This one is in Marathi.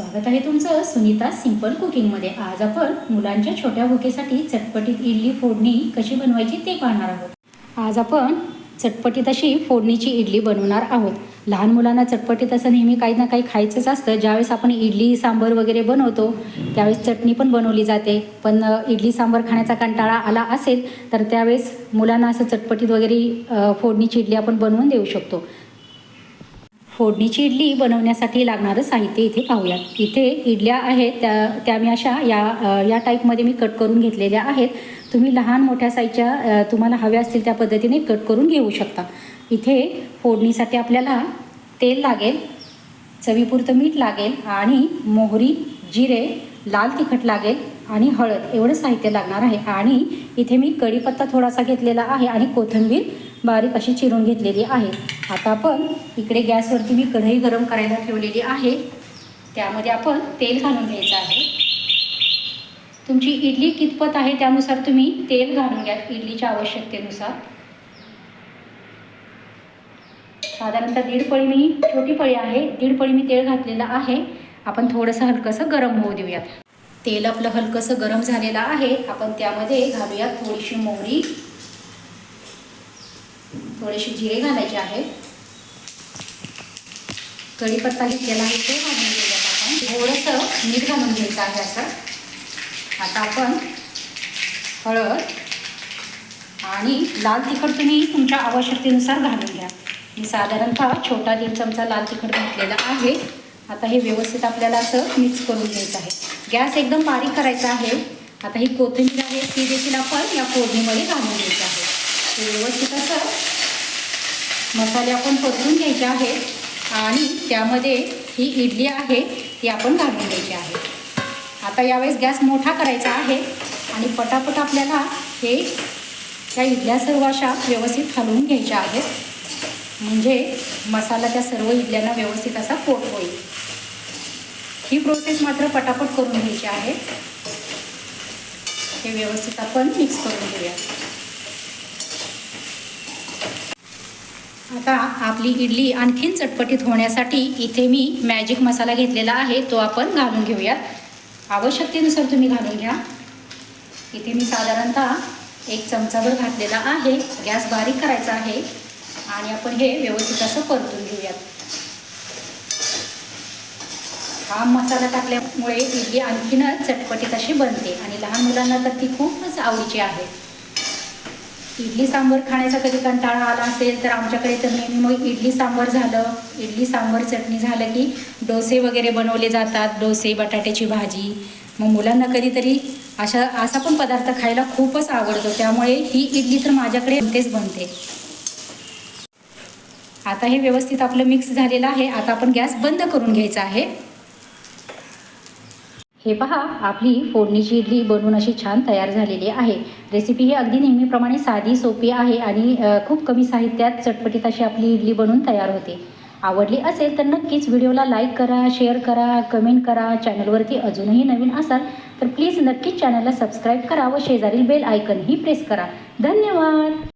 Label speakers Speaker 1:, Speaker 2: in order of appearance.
Speaker 1: स्वागत आहे तुमचं सुनीता सिंपल कुकिंगमध्ये. आज आपण मुलांच्या छोट्या भुकेसाठी चटपटीत इडली फोडणी कशी बनवायची ते पाहणार आहोत. आज आपण चटपटीत अशी फोडणीची इडली बनवणार आहोत. लहान मुलांना चटपटीत असं नेहमी काही ना काही खायचंच असतं. ज्यावेळेस आपण इडली सांबर वगैरे बनवतो त्यावेळेस चटणी पण बनवली जाते. पण इडली सांबर खाण्याचा कंटाळा आला असेल तर त्यावेळेस मुलांना असं चटपटीत वगैरे फोडणीची इडली आपण बनवून देऊ शकतो. फोडणीची इडली बनवण्यासाठी लागणारं साहित्य इथे पाहूयात. इथे इडल्या आहेत त्या त्या मी अशा या या टाईपमध्ये मी कट करून घेतलेल्या आहेत. तुम्ही लहान मोठ्या साईजच्या तुम्हाला हव्या असतील त्या पद्धतीने कट करून घेऊ शकता. इथे फोडणीसाठी आपल्याला तेल लागेल चवीपुरतं मीठ लागेल आणि मोहरी जिरे लाल तिखट लागेल आणि हळद एवढं साहित्य लागणार आहे. आणि इथे मी कढीपत्ता थोडासा घेतलेला आहे आणि कोथिंबीर बारीक अशी चिरून घेतलेली आहे. आता आपण इकडे गॅसवरती मी कढई गरम करायला ठेवलेली आहे. त्यामध्ये आपण तेल घालून घ्यायचं आहे. तुमची इडली कितपत आहे त्यानुसार तुम्ही तेल घालून घ्या इडलीच्या आवश्यकतेनुसार. साधारणतः दीड पळी मी छोटी पळी आहे दीड पळी मी तेल घातलेलं आहे. आपण थोडंसं हलकंसं गरम होऊ देऊयात. तेल आपलं हलकंसं गरम झालेलं आहे. आपण त्यामध्ये घालूयात थोडीशी मोहरी. थोडेसे जिरे घालायचे आहेत. कढीपत्ता घेतलेला आहे ते घालून घेऊयात आपण. थोडंसं मीठ घालून घ्यायचं आहे असं. आता आपण हळद आणि लाल तिखट तुम्ही तुमच्या आवश्यकतेनुसार घालून घ्या. मी साधारणतः छोटा दीड चमचा लाल तिखट घातलेला आहे. आता हे व्यवस्थित आपल्याला असं मिक्स करून घ्यायचं आहे. गॅस एकदम बारीक करायचा आहे. आता ही कोथिंबीर आहे ती देखील आपण या फोडणीमध्ये घालून घ्यायची आहे. व्यवस्थित असं मसाले आपण परतून घ्यायचे आहेत आणि त्यामध्ये ही इडली आहे ती आपण घालून घ्यायची आहे. आता यावेळेस गॅस मोठा करायचा आहे आणि पटापट आपल्याला हे त्या इडल्या सर्व अशा व्यवस्थित हलवून घ्यायच्या आहेत. म्हणजे मसाला त्या सर्व इडल्यांना व्यवस्थित असा पोट होईल. ही प्रोसेस मात्र पटापट करून घ्यायची आहे. हे व्यवस्थित आपण मिक्स करून घेऊया. आता आपली इडली आणखीन चटपटीत होण्यासाठी इथे मी मॅजिक मसाला घेतलेला आहे तो आपण घालून घेऊयात. आवश्यकतेनुसार तुम्ही घालून घ्या. इथे मी साधारणतः एक चमचाभर घातलेला आहे. गॅस बारीक करायचा आहे आणि आपण हे व्यवस्थित असं परतून घेऊयात. हा मसाला टाकल्यामुळे इडली आणखीनच चटपटीत अशी बनते आणि लहान मुलांना तर ती खूपच आवडीची आहे. इडली सांबर खाण्याचा कधी कंटाळा आला असेल तर आमच्याकडे तर नेहमी मग इडली सांबर झालं. इडली सांबर चटणी झालं की डोसे वगैरे बनवले जातात. डोसे बटाट्याची भाजी. मग मुलांना कधीतरी अशा असा पण पदार्थ खायला खूपच आवडतो. त्यामुळे ही इडली तर माझ्याकडे तेच बनते. आता हे व्यवस्थित आपलं मिक्स झालेलं आहे. आता आपण गॅस बंद करून घ्यायचा आहे. हे पहा आपली फोडणीची इडली बनवून अशी छान तयार झालेली आहे. रेसिपी ही अगदी नेहमीप्रमाणे साधी सोपी आहे आणि खूप कमी साहित्यात चटपटीत अशी आपली इडली बनवून तयार होते. आवडली असेल तर नक्कीच व्हिडिओला लाईक करा शेअर करा कमेंट करा. चॅनलवरती अजूनही नवीन असाल तर प्लीज नक्कीच चॅनलला सबस्क्राईब करा व शेजारील बेल आयकनही प्रेस करा. धन्यवाद!